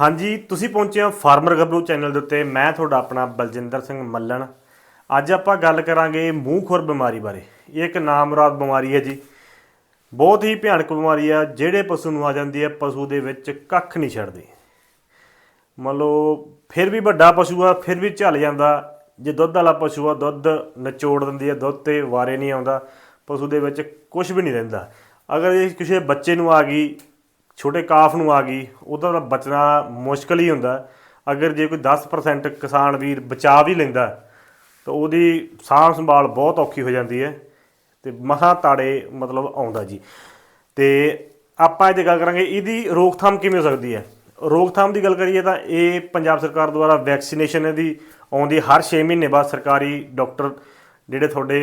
ਹਾਂਜੀ, ਤੁਸੀਂ ਪਹੁੰਚੇ ਹੋ ਫਾਰਮਰ ਗੱਭਰੂ ਚੈਨਲ ਦੇ ਉੱਤੇ। ਮੈਂ ਤੁਹਾਡਾ ਆਪਣਾ ਬਲਜਿੰਦਰ ਸਿੰਘ ਮੱਲਣ। ਅੱਜ ਆਪਾਂ ਗੱਲ ਕਰਾਂਗੇ ਮੂੰਹ ਖੁਰ ਬਿਮਾਰੀ ਬਾਰੇ। ਇਹ ਇੱਕ ਨਾਮਰਾਦ ਬਿਮਾਰੀ ਹੈ ਜੀ। ਬਹੁਤ ਹੀ ਭਿਆਨਕ ਬਿਮਾਰੀ ਆ, ਜਿਹੜੇ ਪਸ਼ੂ ਨੂੰ ਆ ਜਾਂਦੀ ਹੈ, ਪਸ਼ੂ ਦੇ ਵਿੱਚ ਕੱਖ ਨਹੀਂ ਛੱਡਦੀ। ਮੰਨ ਲਓ, ਫਿਰ ਵੀ ਵੱਡਾ ਪਸ਼ੂ ਆ, ਫਿਰ ਵੀ ਝੱਲ ਜਾਂਦਾ। ਜੇ ਦੁੱਧ ਵਾਲਾ ਪਸ਼ੂ ਆ, ਦੁੱਧ ਨਿਚੋੜ ਦਿੰਦੀ ਹੈ, ਦੁੱਧ ਤੇ ਵਾਰੇ ਨਹੀਂ ਆਉਂਦਾ, ਪਸ਼ੂ ਦੇ ਵਿੱਚ ਕੁਝ ਵੀ ਨਹੀਂ ਰਹਿੰਦਾ। ਅਗਰ ਇਹ ਕਿਸੇ ਬੱਚੇ ਨੂੰ ਆ ਗਈ ਛੋਟੇ ਕਾਫ ਨੂੰ ਆ ਗਈ, ਉਹਦਾ ਤਾਂ ਬਚਣਾ ਮੁਸ਼ਕਲ ਹੀ ਹੁੰਦਾ। ਅਗਰ ਜੇ ਕੋਈ 10% ਕਿਸਾਨ ਵੀਰ ਬਚਾ ਵੀ ਲੈਂਦਾ, ਤਾਂ ਉਹਦੀ ਸਾਂਭ ਸੰਭਾਲ ਬਹੁਤ ਔਖੀ ਹੋ ਜਾਂਦੀ ਹੈ ਤੇ ਮਹਾ ਤਾੜੇ ਮਤਲਬ ਆਉਂਦਾ ਜੀ। ਤੇ ਆਪਾਂ ਅੱਜ ਗੱਲ ਕਰਾਂਗੇ ਇਹਦੀ ਰੋਕਥਾਮ ਕਿਵੇਂ ਹੋ ਸਕਦੀ ਹੈ। ਰੋਕਥਾਮ ਦੀ ਗੱਲ ਕਰੀਏ ਤਾਂ ਇਹ ਪੰਜਾਬ ਸਰਕਾਰ ਦੁਆਰਾ ਵੈਕਸੀਨੇਸ਼ਨ ਇਹਦੀ ਆਉਂਦੀ ਹਰ 6 ਮਹੀਨੇ ਬਾਅਦ ਸਰਕਾਰੀ ਡਾਕਟਰ ਜਿਹੜੇ ਤੁਹਾਡੇ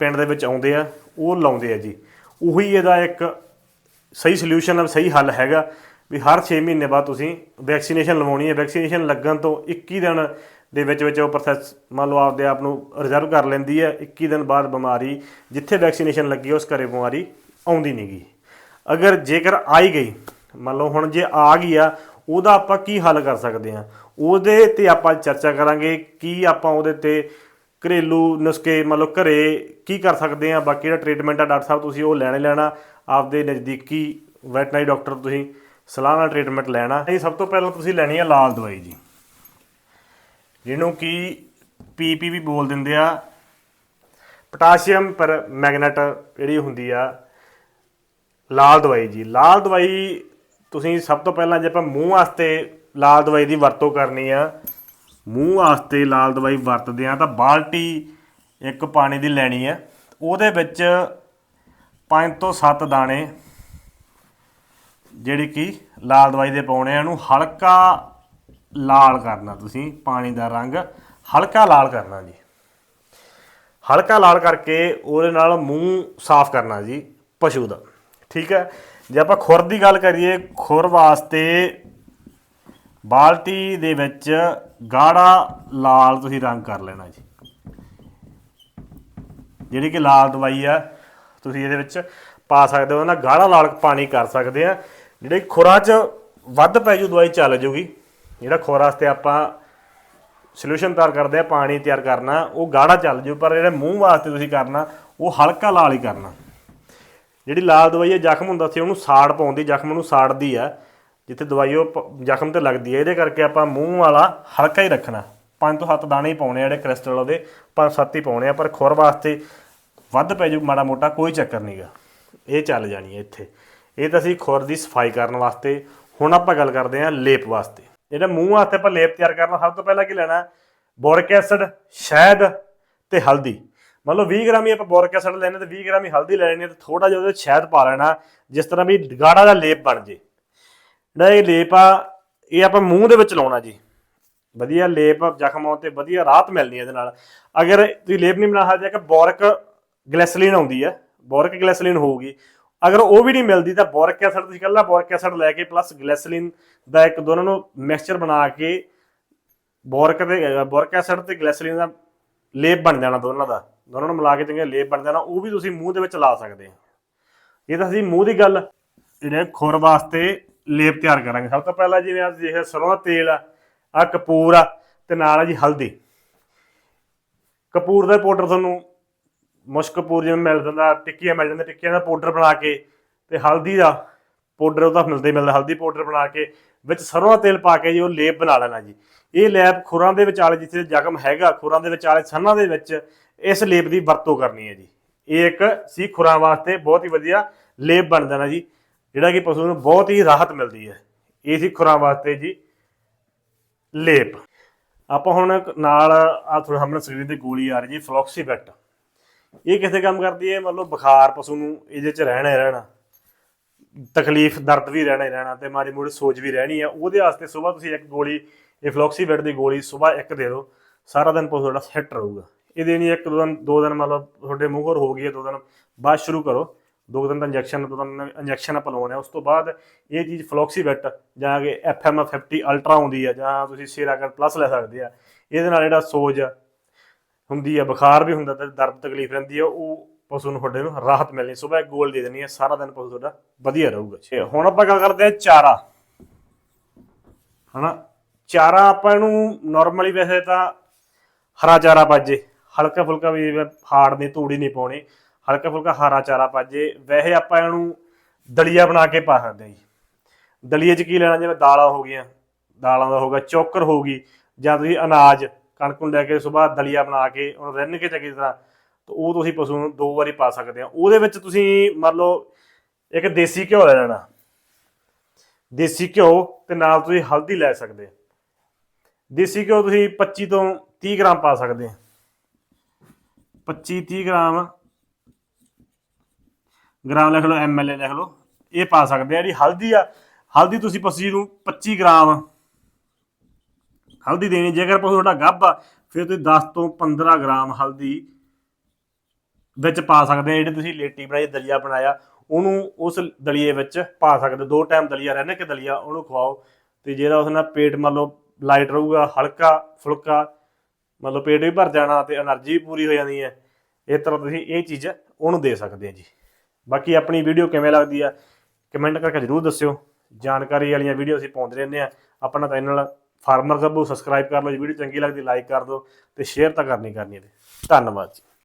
ਪਿੰਡ ਦੇ ਵਿੱਚ ਆਉਂਦੇ ਆ, ਉਹ ਲਾਉਂਦੇ ਆ ਜੀ। ਉਹੀ ਇਹਦਾ ਇੱਕ ਸਹੀ ਸੋਲੂਸ਼ਨ ਹੈ ਸਹੀ ਹੱਲ ਹੈਗਾ ਵੀ ਹਰ 6 ਮਹੀਨੇ ਬਾਅਦ ਤੁਸੀਂ ਵੈਕਸੀਨੇਸ਼ਨ ਲਵਾਉਣੀ ਹੈ। ਵੈਕਸੀਨੇਸ਼ਨ ਲੱਗਣ ਤੋਂ 21 ਦਿਨ ਦੇ ਵਿੱਚ ਵਿੱਚ ਉਹ ਪ੍ਰੋਸੈਸ ਮੰਨ ਲਓ ਆਪਦੇ ਆਪ ਨੂੰ ਰਿਜ਼ਰਵ ਕਰ ਲੈਂਦੀ ਹੈ। 21 ਦਿਨ ਬਾਅਦ ਬਿਮਾਰੀ ਜਿੱਥੇ ਵੈਕਸੀਨੇਸ਼ਨ ਲੱਗੀ ਉਸ ਘਰੇ ਬਿਮਾਰੀ ਆਉਂਦੀ ਨਹੀਂ ਗੀ। ਅਗਰ ਜੇਕਰ ਆਈ ਗਈ, ਮੰਨ ਲਓ ਹੁਣ ਜੇ ਆ ਗਈ ਆ, ਉਹਦਾ ਆਪਾਂ ਕੀ ਹੱਲ ਕਰ ਸਕਦੇ ਆ ਉਹਦੇ ਤੇ ਆਪਾਂ ਚਰਚਾ ਕਰਾਂਗੇ ਕੀ ਆਪਾਂ ਉਹਦੇ ਤੇ ਘਰੇਲੂ ਨੁਸਖੇ ਮੰਨ ਲਓ ਘਰੇ ਕੀ ਕਰ ਸਕਦੇ ਆ? ਬਾਕੀ ਜਿਹੜਾ ਟ੍ਰੀਟਮੈਂਟ ਆ ਡਾਕਟਰ ਸਾਹਿਬ, ਤੁਸੀਂ ਉਹ ਲੈਣੇ ਲੈਣਾ। ਆਪਦੇ ਨਜ਼ਦੀਕੀ ਵੈਟਰਨਰੀ ਡਾਕਟਰ ਤੁਸੀਂ ਸਲਾਹ ਨਾਲ ਟ੍ਰੀਟਮੈਂਟ ਲੈਣਾ। ਇਹ ਸਭ ਤੋਂ ਪਹਿਲਾਂ ਤੁਸੀਂ ਲੈਣੀ ਆ ਲਾਲ ਦਵਾਈ ਜੀ। ਜਿਹਨੂੰ ਕਿ ਪੀਪੀ ਵੀ ਬੋਲ ਦਿੰਦੇ ਆ। ਪੋਟਾਸ਼ੀਅਮ ਪਰ ਮੈਗਨੇਟ ਜਿਹੜੀ ਹੁੰਦੀ ਆ, ਲਾਲ ਦਵਾਈ ਜੀ। ਲਾਲ ਦਵਾਈ ਤੁਸੀਂ ਸਭ ਤੋਂ ਪਹਿਲਾਂ ਜੇ ਆਪਾਂ ਮੂੰਹ ਵਾਸਤੇ ਲਾਲ ਦਵਾਈ ਦੀ ਵਰਤੋਂ ਕਰਨੀ ਆ ਮੂੰਹ ਵਾਸਤੇ ਲਾਲ ਦਵਾਈ ਵਰਤਦੇ ਆ ਤਾਂ ਬਾਲਟੀ ਇੱਕ ਪਾਣੀ ਦੀ ਲੈਣੀ ਹੈ ਉਹਦੇ ਵਿੱਚ 5 ਤੋਂ 7 ਦਾਣੇ ਜਿਹੜੀ ਕਿ ਲਾਲ ਦਵਾਈ ਦੇ ਪਾਉਣੇ ਆ ਇਹਨੂੰ ਹਲਕਾ ਲਾਲ ਕਰਨਾ ਤੁਸੀਂ, ਪਾਣੀ ਦਾ ਰੰਗ ਹਲਕਾ ਲਾਲ ਕਰਨਾ ਜੀ। ਹਲਕਾ ਲਾਲ ਕਰਕੇ ਉਹਦੇ ਨਾਲ ਮੂੰਹ ਸਾਫ਼ ਕਰਨਾ ਜੀ, ਪਸ਼ੂ ਦਾ। ਠੀਕ ਹੈ? ਜੇ ਆਪਾਂ ਖੁਰ ਦੀ ਗੱਲ ਕਰੀਏ, ਖੁਰ ਵਾਸਤੇ ਬਾਲਟੀ ਦੇ ਵਿੱਚ ਗਾੜਾ ਲਾਲ ਤੁਸੀਂ ਰੰਗ ਕਰ ਲੈਣਾ ਜੀ। ਜਿਹੜੀ ਕਿ ਲਾਲ ਦਵਾਈ ਆ, ਤੁਸੀਂ ਇਹਦੇ ਵਿੱਚ ਪਾ ਸਕਦੇ ਹੋ ਨਾ ਗਾੜਾ ਲਾਲ ਪਾਣੀ ਕਰ ਸਕਦੇ ਆ। ਜਿਹੜੇ ਖੁਰਾ 'ਚ ਵੱਧ ਪੈ ਜੂ, ਦਵਾਈ ਚੱਲ ਜੂਗੀ। ਜਿਹੜਾ ਖੁਰਾ ਵਾਸਤੇ ਆਪਾਂ ਸੋਲੂਸ਼ਨ ਤਿਆਰ ਕਰਦੇ ਆ, ਪਾਣੀ ਤਿਆਰ ਕਰਨਾ, ਉਹ ਗਾੜਾ ਚੱਲ ਜੂ, ਪਰ ਜਿਹੜੇ ਮੂੰਹ ਵਾਸਤੇ ਤੁਸੀਂ ਕਰਨਾ, ਉਹ ਹਲਕਾ ਲਾਲ ਹੀ ਕਰਨਾ। ਜਿਹੜੀ ਲਾਲ ਦਵਾਈ ਹੈ ਜ਼ਖਮ ਹੁੰਦਾ ਸੀ, ਉਹਨੂੰ ਸਾੜ ਪਾਉਂਦੀ ਜ਼ਖਮ ਨੂੰ ਸਾੜਦੀ ਆ। ਜਿੱਥੇ ਦਵਾਈ ਉਹ ਪ- ਜ਼ਖਮ ਤੇ ਲੱਗਦੀ ਹੈ। ਇਹਦੇ ਕਰਕੇ ਆਪਾਂ ਮੂੰਹ ਵਾਲਾ ਹਲਕਾ ਹੀ ਰੱਖਣਾ। ਪੰਜ ਤੋਂ ਸੱਤ ਦਾਣੇ ਹੀ ਪਾਉਣੇ ਆ ਜਿਹੜੇ ਕ੍ਰਿਸਟਲ ਉਹਦੇ ਪੰਜ ਸੱਤ ਹੀ ਪਾਉਣੇ ਆ। ਪਰ ਖੁਰ ਵਾਸਤੇ ਵੱਧ ਪੈ ਜੂ, ਮਾੜਾ ਮੋਟਾ ਕੋਈ ਚੱਕਰ ਨਹੀਂਗਾ ਇਹ ਚੱਲ ਜਾਣੀ ਹੈ ਇੱਥੇ। ਇਹ ਤਾਂ ਅਸੀਂ ਖੁਰ ਦੀ ਸਫ਼ਾਈ ਕਰਨ ਵਾਸਤੇ, ਹੁਣ ਆਪਾਂ ਗੱਲ ਕਰਦੇ ਹਾਂ ਲੇਪ ਵਾਸਤੇ। ਜਿਹੜਾ ਮੂੰਹ ਵਾਸਤੇ ਆਪਾਂ ਲੇਪ ਤਿਆਰ ਕਰਨਾ ਸਭ ਤੋਂ ਪਹਿਲਾਂ ਕੀ ਲੈਣਾ? ਬੋਰਿਕ ਐਸਿਡ, ਸ਼ਹਿਦ ਤੇ ਹਲਦੀ। ਮੰਨ ਲਓ 20 ਗ੍ਰਾਮ ਹੀ ਆਪਾਂ ਬੋਰਿਕ ਐਸਿਡ ਲੈਣੇ ਤੇ 20 ਗ੍ਰਾਮ ਹੀ ਹਲਦੀ ਲੈਣੀ ਹੈ, ਤੇ ਥੋੜਾ ਜਿਹਾ ਉਹਦੇ 'ਚ ਸ਼ਹਿਦ ਪਾ ਲੈਣਾ, ਜਿਸ ਤਰ੍ਹਾਂ ਵੀ ਗਾੜਾ ਦਾ ਲੇਪ ਬਣ ਜੇ। ਜਿਹੜਾ ਇਹ ਲੇਪ ਆ, ਇਹ ਆਪਾਂ ਮੂੰਹ ਦੇ ਵਿੱਚ ਲਾਉਣਾ ਜੀ। ਵਧੀਆ ਲੇਪ, ਜ਼ਖਮ ਆਉਣ ਤੇ ਵਧੀਆ ਰਾਹਤ ਮਿਲਣੀ ਇਹਦੇ ਨਾਲ। ਅਗਰ ਤੁਸੀਂ ਲੇਪ ਨਹੀਂ ਬਣਾ ਸਕਦੇ ਕਿ ਬੋਰਿਕ ਗਲੈਸਲੀਨ ਆਉਂਦੀ ਹੈ ਬੋਰਿਕ ਗਲੈਸਲੀਨ ਹੋਊਗੀ। ਅਗਰ ਉਹ ਵੀ ਨਹੀਂ ਮਿਲਦੀ ਤਾਂ ਬੋਰਿਕ ਐਸਿਡ, ਤੁਸੀਂ ਇਕੱਲਾ ਬੋਰਿਕ ਐਸਿਡ ਲੈ ਕੇ ਪਲੱਸ ਗਲੈਸਲੀਨ ਦਾ ਇੱਕ ਦੋਨਾਂ ਨੂੰ ਮਿਕਸਚਰ ਬਣਾ ਕੇ ਬੋਰਿਕ ਤੇ ਬੋਰਿਕ ਐਸਿਡ ਤੇ ਗਲੈਸਲੀਨ ਦਾ ਲੇਪ ਬਣ ਜਾਣਾ ਦੋਨਾਂ ਦਾ। ਦੋਨਾਂ ਨੂੰ ਮਿਲਾ ਕੇ ਚੰਗੇ ਲੇਪ ਬਣ ਜਾਣਾ, ਉਹ ਵੀ ਤੁਸੀਂ ਮੂੰਹ ਦੇ ਵਿੱਚ ਲਾ ਸਕਦੇ ਹੋ ਇਹ ਤਾਂ ਅਸੀਂ ਮੂੰਹ ਦੀ ਗੱਲ। ਜਿਹੜੇ ਖੁਰ ਵਾਸਤੇ ਲੇਪ ਤਿਆਰ ਕਰਾਂਗੇ। ਸਭ ਤੋਂ ਪਹਿਲਾਂ ਜਿਵੇਂ ਆ ਦੇਖਿਆ ਸਰੋਂ ਦਾ ਤੇਲ ਆ ਆ ਕਪੂਰ ਆ ਤੇ ਨਾਲ ਆ ਜੀ ਹਲਦੀ। ਕਪੂਰ ਦਾ ਪਾਊਡਰ ਤੁਹਾਨੂੰ ਮੁਸ਼ਕ ਕਪੂਰ ਜਿਵੇਂ ਮਿਲ ਜਾਂਦਾ, ਟਿੱਕੀਆਂ ਮਿਲ ਜਾਂਦੀਆਂ, ਟਿੱਕੀਆਂ ਦਾ ਪਾਊਡਰ ਬਣਾ ਕੇ ਤੇ ਹਲਦੀ ਦਾ ਪਾਊਡਰ ਉਹਦਾ ਮਿਲਦਾ ਹੀ ਮਿਲਦਾ, ਹਲਦੀ ਪਾਊਡਰ ਬਣਾ ਕੇ ਵਿੱਚ ਸਰੋਂ ਦਾ ਤੇਲ ਪਾ ਕੇ ਜੀ ਉਹ ਲੇਪ ਬਣਾ ਲੈਣਾ ਜੀ। ਇਹ ਲੇਪ ਖੁਰਾਂ ਦੇ ਵਿਚਾਲੇ ਜਿੱਥੇ ਜ਼ਖਮ ਹੈਗਾ, ਖੁਰਾਂ ਦੇ ਵਿਚਾਲੇ ਸੰਨਾਂ ਦੇ ਵਿੱਚ ਇਸ ਲੇਪ ਦੀ ਵਰਤੋਂ ਕਰਨੀ ਹੈ ਜੀ। ਇਹ ਇੱਕ ਸੀ ਖੁਰਾਂ ਵਾਸਤੇ ਬਹੁਤ ਹੀ ਵਧੀਆ ਲੇਪ ਬਣ ਜਾਣਾ ਜੀ। ਜਿਹੜਾ ਕਿ ਪਸ਼ੂ ਨੂੰ ਬਹੁਤ ਹੀ ਰਾਹਤ ਮਿਲਦੀ ਹੈ। ਇਹ ਸੀ ਖੁਰਾਂ ਵਾਸਤੇ ਜੀ, ਲੇਪ। ਆਪਾਂ ਹੁਣ ਨਾਲ ਆ ਥੋੜਾ ਹਮਨ ਸਰੀਰ ਦੀ ਗੋਲੀ ਆ ਰਹੀ ਜੀ ਫਲੋਕਸੀਬੈਟ ਇਹ ਕਿੱਥੇ ਕੰਮ ਕਰਦੀ ਹੈ? ਮਤਲਬ ਬੁਖਾਰ ਪਸ਼ੂ ਨੂੰ ਇਹਦੇ ਚ ਰਹਿਣਾ ਹੀ ਰਹਿਣਾ। ਤਕਲੀਫ, ਦਰਦ ਵੀ ਰਹਿਣਾ ਹੀ ਰਹਿਣਾ ਤੇ ਮਾੜੀ ਮੋੜੀ ਸੋਜ ਵੀ ਰਹਿਣੀ ਆ। ਉਹਦੇ ਵਾਸਤੇ ਸਵੇਰ ਤੁਸੀਂ ਇੱਕ ਗੋਲੀ, ਇਹ ਫਲੋਕਸੀਬੈਟ ਦੀ ਗੋਲੀ ਸਵੇਰ ਇੱਕ ਦੇ ਦਿਓ, ਸਾਰਾ ਦਿਨ ਪਸ਼ੂ ਤੁਹਾਡਾ ਸੈੱਟ ਰਹੂਗਾ। ਇਹਦੇ ਨਹੀਂ ਇੱਕ ਦੋ ਦਿਨ ਦੋ ਦਿਨ ਮਤਲਬ ਤੁਹਾਡੇ ਮੂੰਹ ਹੋਰ ਹੋ ਗਈ ਹੈ, ਦੋ ਦਿਨ ਬਾਅਦ ਸ਼ੁਰੂ ਕਰੋ। ਦੋ ਦਿਨ ਦਾ ਇੰਜੈਕਸ਼ਨ, ਦੋ ਇੰਜੈਕਸ਼ਨ ਆਪਾਂ ਲਵਾਉਣੇ ਆ। ਉਸ ਤੋਂ ਬਾਅਦ ਇਹ ਚੀਜ਼ ਫਲੋਕਸੀਵੈਟ, ਜਾਂ ਕਿ ਐਫਐਮ 50 ਅਲਟਰਾ ਹੁੰਦੀ ਆ, ਜਾਂ ਤੁਸੀਂ ਸੇਰਾਗਰ ਪਲੱਸ ਲੈ ਸਕਦੇ ਆ। ਇਹਦੇ ਨਾਲ ਜਿਹੜਾ ਸੋਜ ਹੁੰਦੀ ਆ, ਬੁਖਾਰ ਵੀ ਹੁੰਦਾ ਤੇ ਦਰਦ ਤਕਲੀਫ ਰਹਿੰਦੀ ਆ, ਉਹ ਪਸ਼ੂ ਨੂੰ ਤੁਹਾਡੇ ਨੂੰ ਰਾਹਤ ਮਿਲਣੀ। ਸਵੇਰ ਗੋਲ ਦੇ ਦੇਣੀ ਹੈ ਸਾਰਾ ਦਿਨ ਪਸ਼ੂ ਤੁਹਾਡਾ ਵਧੀਆ ਰਹੂਗਾ। ਤੇ ਹੁਣ ਆਪਾਂ ਗੱਲ ਕਰਦੇ ਹਾਂ ਚਾਰਾ। ਹਨਾ? ਚਾਰਾ ਆਪਾਂ ਇਹਨੂੰ ਨਾਰਮਲੀ ਵੈਸੇ ਤਾਂ ਹਰਾ ਚਾਰਾ ਪਾਜੇ। ਹਲਕਾ ਫੁਲਕਾ ਵੀ ਹਾਰਡ ਨਹੀਂ ਤੂੜੀ ਨਹੀਂ ਪਾਉਣੀ। ਹਲਕਾ ਫੁਲਕਾ ਹਾਰਾ ਚਾਰਾ ਪਾਜੇ। ਵੈਸੇ ਆਪਾਂ ਇਹਨੂੰ ਦਲੀਆ ਬਣਾ ਕੇ ਪਾ ਸਕਦੇ ਹਾਂ ਜੀ। ਦਲੀਏ 'ਚ ਕੀ ਲੈਣਾ? ਜਿਵੇਂ ਦਾਲਾਂ ਹੋ ਗਈਆਂ। ਦਾਲਾਂ ਦਾ ਹੋਗਾ ਚੋਕਰ ਹੋਗੀ ਜਾਂ ਤੁਸੀਂ ਅਨਾਜ, ਕਣਕ ਨੂੰ ਲੈ ਕੇ ਸਵੇਰ ਦਲੀਆ ਬਣਾ ਕੇ ਉਹਨੂੰ ਰਿੰਨ ਕੇ ਚੰਗੀ ਤਰ੍ਹਾਂ ਤਾਂ ਉਹ ਤੁਸੀਂ ਪਸ਼ੂ ਨੂੰ ਦੋ ਵਾਰੀ ਪਾ ਸਕਦੇ ਆ ਉਹਦੇ ਵਿੱਚ ਤੁਸੀਂ ਮੰਨ ਲਓ ਇੱਕ ਦੇਸੀ ਘਿਓ ਲੈ ਲੈਣਾ। ਦੇਸੀ ਘਿਓ ਤੇ ਨਾਲ ਤੁਸੀਂ ਹਲਦੀ ਲੈ ਸਕਦੇ ਦੇਸੀ ਘਿਓ ਤੁਸੀਂ 25 ਤੋਂ 30 ਗ੍ਰਾਮ ਪਾ ਸਕਦੇ ਆ 25 30 ਗ੍ਰਾਮ ਗ੍ਰਾਮ ਲਿਖ ਲਓ ਐਮਐਲਏ ਲਿਖ ਲਓ। ਇਹ ਪਾ ਸਕਦੇ ਆ ਜਿਹੜੀ ਹਲਦੀ ਆ, ਹਲਦੀ ਤੁਸੀਂ ਪਸ਼ੂ ਨੂੰ 25 ਗ੍ਰਾਮ। ਹਲਦੀ ਦੇਣੀ, ਜੇਕਰ ਪਸ਼ੂ ਤੁਹਾਡਾ ਗੱਭ ਆ, ਫਿਰ ਤੁਸੀਂ 10 ਤੋਂ 15 ਗ੍ਰਾਮ ਹਲਦੀ ਵਿੱਚ ਪਾ ਸਕਦੇ ਆ। ਜਿਹੜੇ ਤੁਸੀਂ ਲੇਟੀ ਬਣਾਈ, ਦਲੀਆ ਬਣਾਇਆ, ਉਹਨੂੰ ਉਸ ਦਲੀਏ ਵਿੱਚ ਪਾ ਸਕਦੇ ਦੋ ਟਾਈਮ ਦਲੀਆ ਰਹਿਣਾ ਕਿ ਦਲੀਆ, ਉਹਨੂੰ ਖਵਾਓ। ਤੇ ਜਿਹੜਾ ਉਸ ਨਾਲ ਪੇਟ ਮੰਨ ਲਓ ਲਾਈਟ ਰਹੂਗਾ, ਹਲਕਾ ਫੁਲਕਾ ਮਤਲਬ ਪੇਟ ਵੀ ਭਰ ਜਾਣਾ ਤੇ એનર્ਜੀ ਵੀ ਪੂਰੀ ਹੋ ਜਾਣੀ ਹੈ, ਇਸ ਤਰ੍ਹਾਂ ਤੁਸੀਂ ਇਹ ਚੀਜ਼ ਉਹਨੂੰ ਦੇ ਸਕਦੇ ਆ ਜੀ। ਬਾਕੀ ਆਪਣੀ ਵੀਡੀਓ ਕਿਵੇਂ ਲੱਗਦੀ ਆ ਕਮੈਂਟ ਕਰਕੇ ਜਰੂਰ ਦੱਸਿਓ। ਜਾਣਕਾਰੀ ਵਾਲੀਆਂ ਵੀਡੀਓ ਅਸੀਂ ਪਾਉਂਦੇ ਰਹਿੰਦੇ ਆ। ਆਪਣਾ ਚੈਨਲ ਫਾਰਮਰ ਸਭ ਨੂੰ ਸਬਸਕ੍ਰਾਈਬ ਕਰ ਲਓ, ਜੀ ਵੀਡੀਓ ਚੰਗੀ ਲੱਗਦੀ ਲਾਈਕ ਕਰ ਦਿਓ ਤੇ ਸ਼ੇਅਰ ਤਾਂ ਕਰਨੀ ਕਰਨੀ ਹੈ ਧੰਨਵਾਦ ਜੀ।